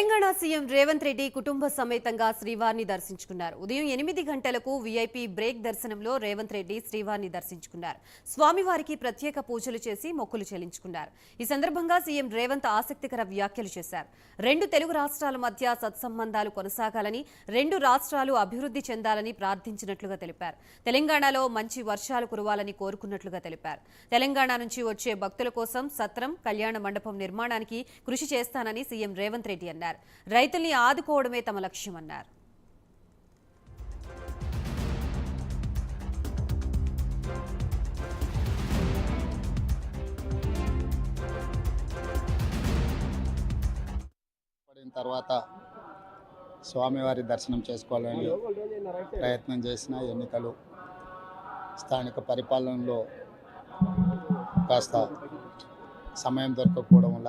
darling Telangana CM Revanth Reddy కుటుంబ సమేతంగా శ్రీవారిని దర్శించుకున్నారు. ఉదయం ఎనిమిది గంటలకు వీఐపీ బ్రేక్ దర్శనంలో రేవంత్ రెడ్డి శ్రీవారిని దర్శించుకున్నారు. స్వామివారికి ప్రత్యేక పూజలు చేసి మొక్కులు చెల్లించుకున్నారు. ఈ సందర్భంగా సీఎం రేవంత్ ఆసక్తికర వ్యాఖ్యలు చేశారు. రెండు తెలుగు రాష్ట్రాల మధ్య సత్సంబంధాలు కొనసాగాలని రెండు రాష్ట్రాలు అభివృద్ధి చెందాలని ప్రార్థించినట్లుగా తెలిపారు. తెలంగాణలో మంచి వర్షాలు కురవాలని కోరుకున్నట్లుగా తెలిపారు. తెలంగాణ నుంచి వచ్చే భక్తుల కోసం సత్రం కళ్యాణ మండపం నిర్మాణానికి కృషి చేస్తానని సీఎం రేవంత్ రెడ్డి అన్నారు. రైతుల్ని ఆదుకోవడమే తమ లక్ష్యమన్నారు తర్వాత స్వామివారి దర్శనం చేసుకోవాలని ప్రయత్నం చేసిన ఎన్నికలు స్థానిక పరిపాలనలో కాస్త సమయం దొరకకపోవడం వల్ల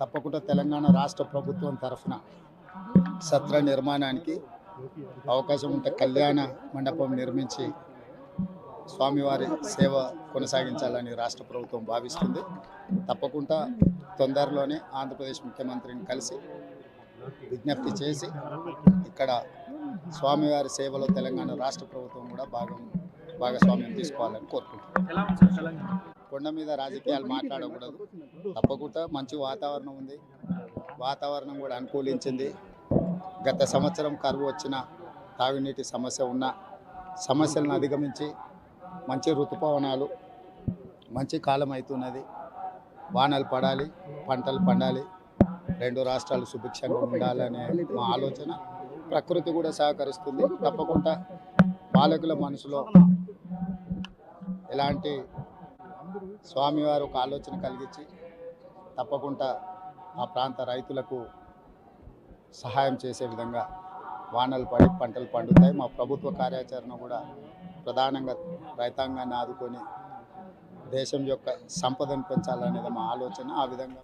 తప్పకుండా తెలంగాణ రాష్ట్ర ప్రభుత్వం తరఫున సత్ర నిర్మాణానికి అవకాశం ఉంటే కళ్యాణ మండపం నిర్మించి స్వామివారి సేవ కొనసాగించాలని రాష్ట్ర ప్రభుత్వం భావిస్తుంది. తప్పకుండా తొందరలోనే ఆంధ్రప్రదేశ్ ముఖ్యమంత్రిని కలిసి విజ్ఞప్తి చేసి ఇక్కడ స్వామివారి సేవలో తెలంగాణ రాష్ట్ర ప్రభుత్వం కూడా భాగం భాగస్వామ్యం తీసుకోవాలని కోరుకుంటున్నాను కొండ మీద రాజకీయాలు మాట్లాడకూడదు. తప్పకుండా మంచి వాతావరణం ఉంది. వాతావరణం కూడా అనుకూలించింది. గత సంవత్సరం కరువు వచ్చిన తాగునీటి సమస్య ఉన్న సమస్యలను అధిగమించి మంచి ఋతుపవనాలు మంచి కాలం అవుతున్నది. వానలు పడాలి పంటలు పండాలి. రెండు రాష్ట్రాలు సుభిక్షంగా ఉండాలనే మా ఆలోచన. ప్రకృతి కూడా సహకరిస్తుంది. తప్పకుండా పాలకుల మనసులో ఎలాంటి స్వామివారు ఒక ఆలోచన కలిగించి తప్పకుండా ఆ ప్రాంత రైతులకు సహాయం చేసే విధంగా వానలు పడి పంటలు పండుతాయి. మా ప్రభుత్వ కార్యాచరణ కూడా ప్రధానంగా రైతాంగాన్ని ఆదుకొని దేశం యొక్క సంపదను పెంచాలనేది మా ఆలోచన. ఆ విధంగా